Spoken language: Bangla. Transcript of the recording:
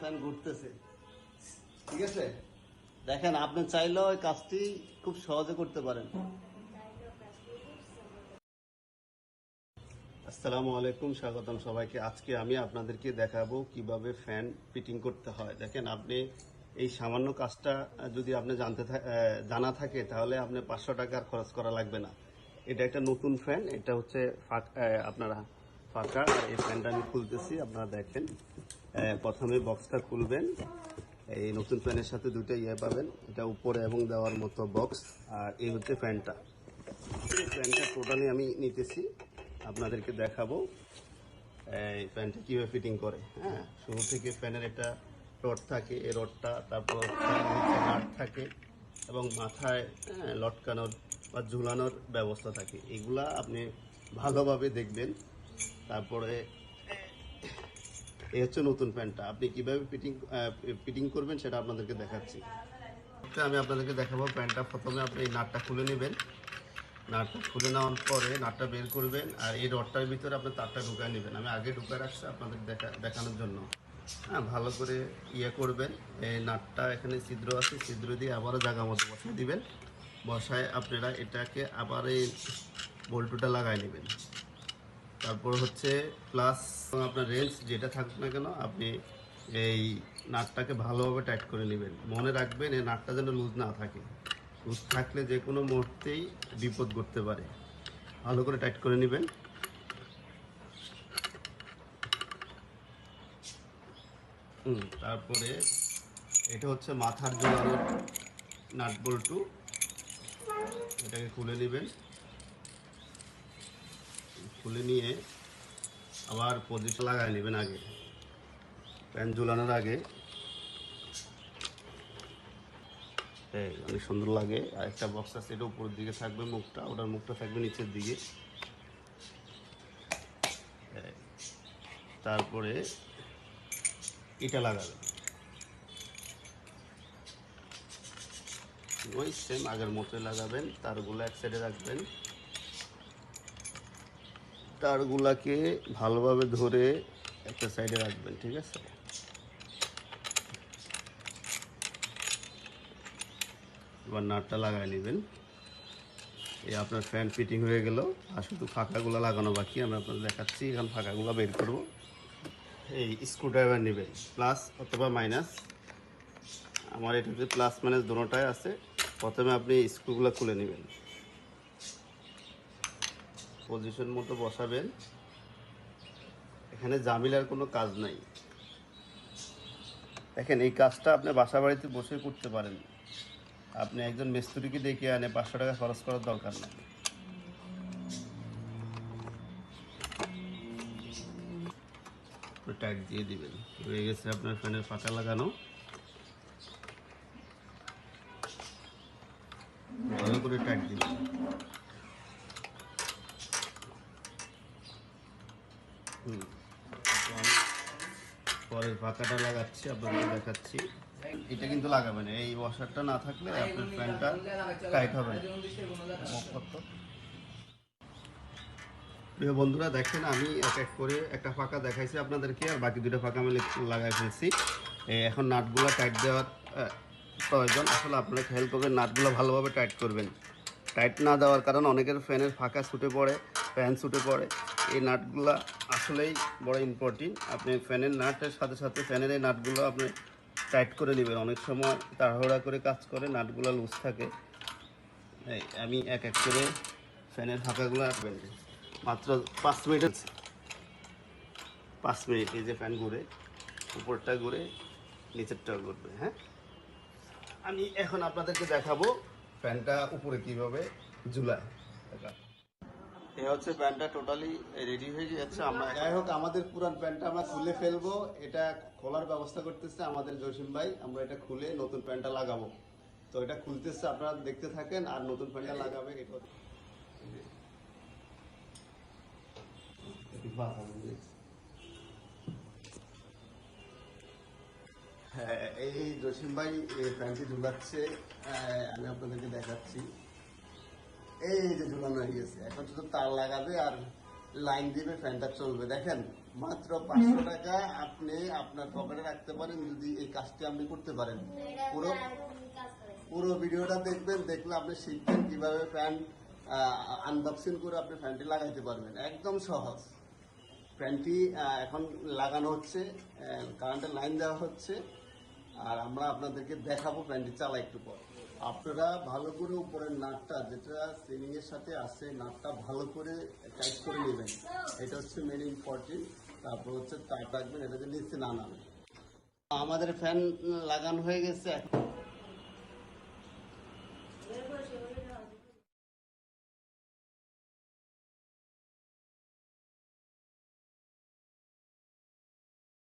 ফ্যান ঘুরতেছে ঠিক আছে? দেখেন, আপনি চাইলেও ওই কাজটি খুব সহজে করতে পারেন। আসসালামু আলাইকুম, স্বাগতম সবাইকে। আজকে আমি আপনাদেরকে দেখাবো কীভাবে ফ্যান ফিটিং করতে হয়। দেখেন, আপনি এই সামান্য কাজটা যদি আপনি জানতে জানা থাকে, তাহলে আপনি পাঁচশো টাকার খরচ করা লাগবে না। এটা একটা নতুন ফ্যান, এটা হচ্ছে আপনারা ফাঁকা আর এই ফ্যানটা আমি খুলতেছি আপনারা দেখেন। প্রথমে বক্সটা খুলবেন। এই নতুন ফ্যানের সাথে দুটো ইয়ে পাবেন এটা উপরে এবং দেওয়ার মতো বক্স আর এই হচ্ছে ফ্যানটা এই ফ্যানটা টোটালি আমি নিতেছি আপনাদেরকে দেখাবো। এই ফ্যানটা কীভাবে ফিটিং করে হ্যাঁ? শুরু থেকে ফ্যানের একটা রড থাকে এই রডটা তারপর নাট থাকে এবং মাথায় হ্যাঁ, লটকানোর বা ঝুলানোর ব্যবস্থা থাকে। এগুলা আপনি ভালোভাবে দেখবেন। তারপরে, এই হচ্ছে নতুন প্যান্টটা। আপনি কীভাবে ফিটিং ফিটিং করবেন সেটা আপনাদেরকে দেখাচ্ছি। আমি আপনাদেরকে দেখাবো প্যান্টটা। প্রথমে আপনি এই নাটটা খুলে নেবেন। নাটটা খুলে নেওয়ার পরে নাটটা বের করবেন আর এই রডটার ভিতরে আপনি তারটা ঢুকায় নেবেন। আমি আগে ঢুকায় রাখছি আপনাদের দেখা, দেখানোর জন্য। হ্যাঁ ভালো করে ইয়ে করবেন। এই নাটটা এখানে ছিদ্র আছে, ছিদ্র দিয়ে আবারও জায়গা মতো বসিয়ে দিবেন। বসায় আপনারা এটাকে আবার এই বল্টুটা লাগাই নেবেন। তারপর হচ্ছে প্লাস আপনার রেঞ্জ যেটা থাকুক না কেন, আপনি এই নাটটাকে ভালোভাবে টাইট করে নেবেন। মনে রাখবেন এই নাটটা যেন লুজ না থাকে। লুজ থাকলে যে কোনো মুহূর্তেই বিপদ করতে পারে। ভালো করে টাইট করে নেবেন। তারপরে এটা হচ্ছে মাথার জোড়ানোর নাট বল্টু এটাকে খুলে নেবেন। খুলে নিয়ে আবার পজিশন লাগাই নেবেন আগে। প্যান ঝুলানোর আগে। অনেক সুন্দর লাগে। আর একটা বক্স আছে, এটা উপরের দিকে থাকবে মুখটা, ওটার মুখটা থাকবে নিচের দিকে। তারপরে এটা লাগাবেন। ওই সেম আগের মতোই লাগাবেন, তারগুলো এক সাইডে রাখবেন। তারগুলাকে ভালোভাবে ধরে একটা সাইডে রাখবেন, ঠিক আছে? এবার নাটটা লাগাই নেবেন। এই আপনার ফ্যান ফিটিং হয়ে গেল, আর শুধু ফাঁকাগুলো লাগানো বাকি, আমি আপনাদের দেখাচ্ছি, এখন ফাঁকাগুলো বের করব। এই স্ক্রুড্রাইভার নেবেন প্লাস অথবা মাইনাস আমার এটাতে প্লাস মাইনাস দুটোটাই আছে, প্রথমে আপনি স্ক্রুগুলো খুলে নেবেন। পজিশন মতো বসাবেন। এখানে জামিলার কোনো কাজ নাই। দেখেন, এই কাজটা আপনি বাসা বাড়িতে বসে করতে পারেন। আপনি একজন মিস্ত্রিকে ডেকে আনে, পাঁচশো টাকা খরচ করার দরকার নেই। টাইট দিয়ে দিবেন। হয়ে গেছে আপনার ফ্যানের পাকা লাগানো। ভালো করে টাইট দিবেন। হুম। পরের পাকাটা লাগাচ্ছি আপনাদের দেখাচ্ছি। এটা কিন্তু লাগাবেন এই ওয়াশারটা না থাকলে আপনার ফ্যানটা টাইট হবে না। প্রিয় বন্ধুরা, দেখেন আমি এক এক করে একটা ফাঁকা দেখাইছি আপনাদেরকে, আর বাকি দুটো ফাঁকা আমি লাগাই ফেলছি। এখন নাটগুলো টাইট দেওয়ার প্রয়োজন। আসলে আপনারা খেয়াল করবেন, নাটগুলো ভালোভাবে টাইট করবেন। টাইট না দেওয়ার কারণ অনেকের ফ্যানের ফাঁকা ছুটে পড়ে। ফ্যান ছুটে পড়ে এই নাটগুলো আসলেই বড় ইম্পর্টেন্ট আপনি ফ্যানের নাটের সাথে সাথে ফ্যানের এই নাটগুলো আপনি টাইট করে নেবেন। অনেক সময় তাড়াহুড়া করে কাজ করে, নাটগুলো লুজ থাকে। আমি এক এক করে ফ্যানের ফাঁকাগুলো রাখবেন মাত্র পাঁচ মিনিট আছে পাঁচ মিনিট এই যে ফ্যান ঘুরে, উপরটা ঘুরে নিচেরটা ঘুরবে হ্যাঁ? আমি এখন আপনাদেরকে দেখাবো ফ্যানটা উপরে কীভাবে ঝুলায়। এ হচ্ছে প্যান্টটা টোটালি রেডি হয়ে যাচ্ছে আমরা যাই হোক আমাদের পুরান প্যান্টটা আমরা খুলে ফেলব। এটা খোলার ব্যবস্থা করতেছে আমাদের জসিম ভাই। আমরা এটা খুলে নতুন প্যান্টটা লাগাবো। তো এটা খুলতেছে আপনারা দেখতে থাকেন আর নতুন প্যান্টটা লাগাবে এটা হ্যাঁ এই জসিম ভাই প্যান্টটি ঝুলাচ্ছে। আহ, আমি আপনাদেরকে দেখাচ্ছি। এই যে ঝুলানো হয়ে গেছে এখন শুধু তার লাগাবে আর লাইন দিবে ফ্যানটা চলবে। দেখেন মাত্র পাঁচশো টাকা আপনি আপনার পকেটে রাখতে পারেন যদি এই কাজটি আপনি করতে পারেন। পুরো পুরো ভিডিওটা দেখবেন দেখলে আপনি শিখবেন কীভাবে প্যান্ট আনবক্সিং করে আপনি ফ্যানটি লাগাইতে পারবেন। একদম সহজ। আহ, এখন লাগানো হচ্ছে কারেন্টের লাইন দেওয়া হচ্ছে আর আমরা আপনাদেরকে দেখাবো প্যান্টটি চালা একটু পর। আপনারা ভালো করে উপরের নাটটা, যেটা সিলিং এর সাথে আসে নাটটা ভালো করে টাইট করে নেবেন। এটা হচ্ছে মেন ইম্পর্টেন্ট তারপর হচ্ছে তার রাখবেন এটা যে নিচে না নামে আমাদের ফ্যান লাগানো হয়ে গেছে এখন।